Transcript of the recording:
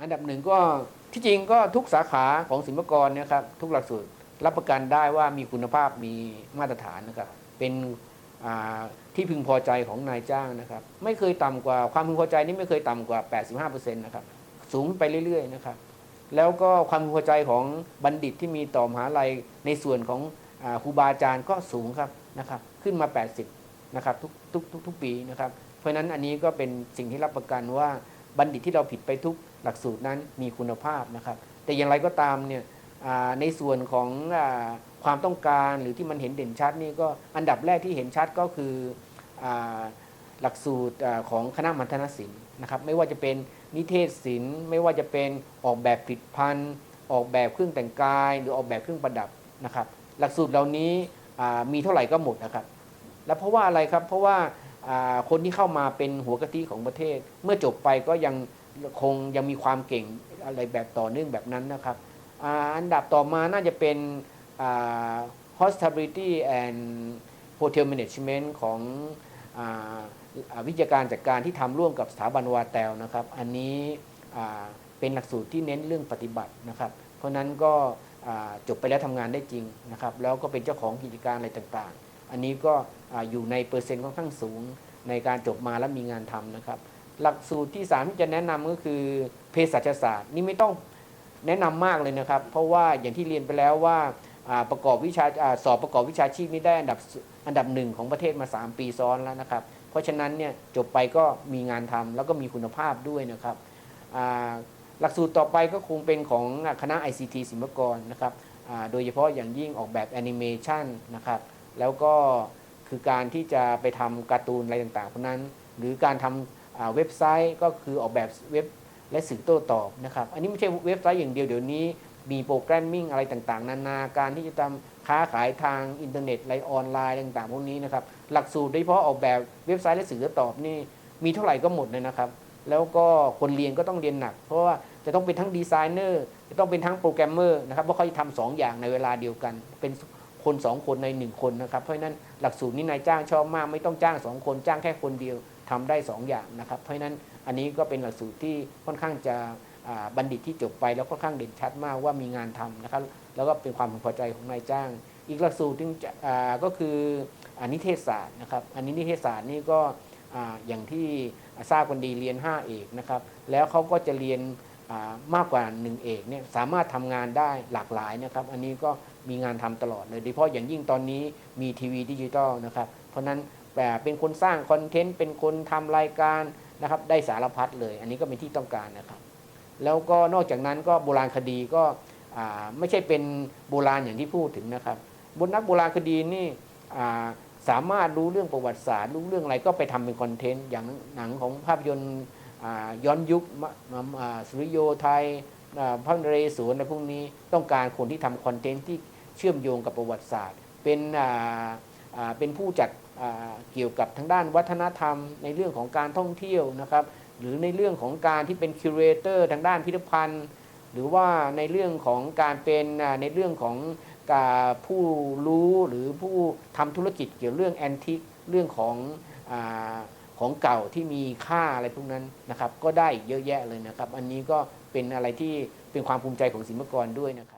อันดับหนึ่งก็ที่จริงก็ทุกสาขาของศิลปากรนี่ยครับทุกหลักสูตรรับประกันได้ว่ามีคุณภาพมีมาตรฐานนะครับเป็นที่พึงพอใจของนายจ้างนะครับ ไม่เคยต่ำกว่าความพึงพอใจนี่ไม่เคยต่ำกว่า 85%นะครับสูงไปเรื่อยๆนะครับ แล้วก็ความพึงพอใจของบัณฑิตที่มีต่อมหาลัยในส่วนของอครูบาอาจารย์ก็สูงครับนะครับขึ้นมา 80นะครับทุกทุกทุกทุกปีนะครับ เพราะฉะนั้นอันนี้ก็เป็นสิ่งที่รับประกันว่า บัณฑิตที่เราผิดไปทุกหลักสูตรนั้นมีคุณภาพนะครับ แต่อย่างไรก็ตามเนี่ยในส่วนของอความต้องการหรือที่มันเห็นเด่นชัดนี่ก็อันดับแรกที่เห็นชัดก็คืออหลักสูตรอของคณะมัณฑนศิลป์นะครับ ไม่ว่าจะเป็นนิเทศศิลป์ ไม่ว่าจะเป็นออกแบบผลิตภัณฑ์ ออกแบบเครื่องแต่งกาย หรือออกแบบเครื่องประดับนะครับ หลักสูตรเหล่านี้มีเท่าไหร่ก็หมดนะครับ แล้วเพราะว่าอะไรครับเพราะว่า คนที่เข้ามาเป็นหัวกะทิของประเทศ เมื่อจบไปก็ยังคงยังมีความเก่งอะไรแบบต่อเนื่องแบบนั้นนะครับอ,อันดับต่อมาน่าจะเป็น hospitality and hotel management ของอวิทยาการจัดการที่ทำร่วมกับสถาบันวาแตลนะครับ อันนี้เป็นหลักสูตรที่เน้นเรื่องปฏิบัตินะครับ เพราะนั้นก็จบไปแล้วทำงานได้จริงนะครับ แล้วก็เป็นเจ้าของกิจการอะไรต่างๆ อันนี้ก็อยู่ในเปอร์เซ็นต์ค่อนข้างสูงในการจบมาแล้วมีงานทำนะครับ หลักสูตรที่สามที่จะแนะนำก็คือเภสัชศาสตร์นี่ไม่ต้องแนะนำมากเลยนะครับ เพราะว่าอย่างที่เรียนไปแล้วว่าประกอบวิชาสอบประกอบวิชาชีพนี้ได้อันดับอันดับหนึ่งของประเทศมา 3 ปีซ้อนแล้วนะครับ เพราะฉะนั้นเนี่ยจบไปก็มีงานทำแล้วก็มีคุณภาพด้วยนะครับหลักสูตรต่อไปก็คงเป็นของคณะ ICT ศิลปกรนะครับโดยเฉพาะอย่างยิ่งออกแบบแอนิเมชันนะครับ แล้วก็คือการที่จะไปทำการ์ตูนอะไรต่างๆพวกนั้น หรือการทำอ่าเว็บไซต์ก็คือออกแบบเว็บและสื่อโต้ตอบนะครับ อันนี้ไม่ใช่เว็บไซต์อย่างเดียวเดี๋ยวนี้ มีโปรแกรมมิ่งอะไรต่างๆ นานาการที่จะทำค้าขายทางอินเทอร์เน็ตอะไรออนไลน์ต่างๆ พวกนี้นะครับ หลักสูตรโดยเฉพาะออกแบบเว็บไซต์และสื่อโต้ตอบนี่มีเท่าไหร่ก็หมดเลยนะครับ แล้วก็คนเรียนก็ต้องเรียนหนัก เพราะว่าจะต้องเป็นทั้งดีไซเนอร์จะต้องเป็นทั้งโปรแกรมเมอร์นะครับเพราะเขาจะทำสองอย่างในเวลาเดียวกันเป็น คนสองคนในหนึ่งคนนะครับ เพราะฉะนั้นหลักสูตรนี้นายจ้างชอบมากไม่ต้องจ้างสองคนจ้างแค่คนเดียวทำได้ 2 อย่างนะครับ เพราะฉะนั้นอันนี้ก็เป็นหลักสูตรที่ค่อนข้างจะบัณฑิตที่จบไปแล้วค่อนข้างเด่นชัดมากว่ามีงานทำนะครับ แล้วก็เป็นความพึงพอใจของนายจ้าง อีกหลักสูตรที่ก็คืออานิเทศศาสตร์นะครับ อันนี้นิเทศศาสตร์นี่ก็อย่างที่ทราบกันดีเรียน 5 เอกนะครับ แล้วเขาก็จะเรียน มากกว่า1เอกเนี่ยสามารถทำงานได้หลากหลายนะครับ อันนี้ก็มีงานทำตลอดเลยโดยเฉพาะอย่างยิ่งตอนนี้มีทีวีดิจิตอลนะครับ เพราะฉะนั้นแต่เป็นคนสร้างคอนเทนต์เป็นคนทำรายการนะครับ ได้สารพัดเลย อันนี้ก็เป็นที่ต้องการนะครับ แล้วก็นอกจากนั้นก็โบราณคดีก็ไม่ใช่เป็นโบราณอย่างที่พูดถึงนะครับบนนักโบราณคดีนี่สามารถรู้เรื่องประวัติศาสตร์รู้เรื่องอะไรก็ไปทำเป็นคอนเทนต์อย่างหนังของภาพยนตร์ ย้อนยุคมาสุริโยไทยพระนเรศวรอะไรพวกนี้ต้องการคนที่ทำคอนเทนต์ที่เชื่อมโยงกับประวัติศาสตร์ เป็นเป็นผู้จัดเกี่ยวกับทางด้านวัฒนธรรม ในเรื่องของการท่องเที่ยวนะครับ หรือในเรื่องของการที่เป็นคิวเรเตอร์ทางด้านพิพิธภัณฑ์ หรือว่าในเรื่องของการเป็นในเรื่องของผู้รู้หรือผู้ทำธุรกิจเกี่ยวเรื่องแอนทิคเรื่องของ ของเก่าที่มีค่าอะไรพวกนั้นนะครับ ก็ได้อีกเยอะแยะเลยนะครับ อันนี้ก็เป็นอะไรที่เป็นความภูมิใจของศิลปกรด้วยนะครับ